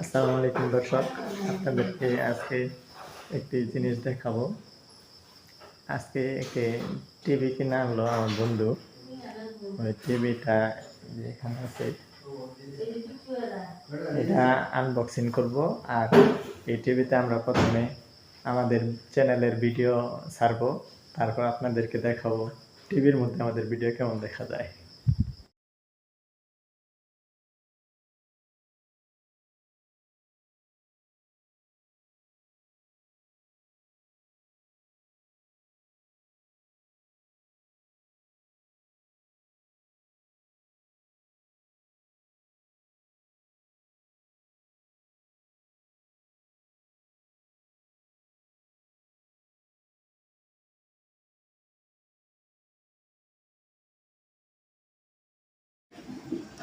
আসসালামু আলাইকুম দর্শক, আপনাদেরকে আজকে একটি জিনিস দেখাবো। আজকে একটি টিভি কিনে আনলো আমার বন্ধু। ওই টিভিটা যেখানে আছে। এটা আনবক্সিং করব আর এই টিভিতে আমরা প্রথমে আমাদের চ্যানেলের ভিডিও ছাড়বো। তারপর আপনাদেরকে দেখাবো টিভির মধ্যে আমাদের ভিডিও কেমন দেখা যায়।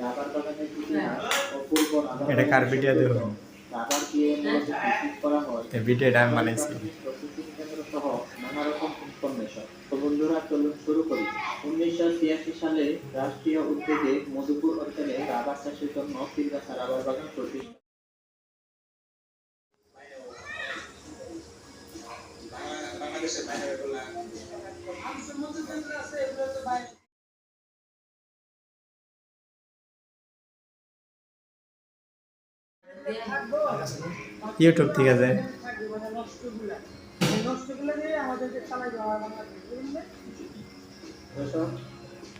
রাত রাত এটা কার ভিডিও দেব এই ভিডিওটা আমি বানাইছি বন্ধুরা চলুন শুরু করি উনিশশো ছিয়াশি সালে রাষ্ট্রীয় উদ্যোগে মধুপুর অঞ্চলে রাবার চাষের জন্য রাবার বাগান প্রতিষ্ঠা ইউটিউব থেকে যায়। দর্শক,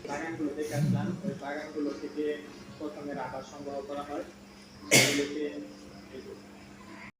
বাগানগুলো দেখে ওই বাগানগুলো থেকে প্রথমে রাবার সংগ্রহ করা হয়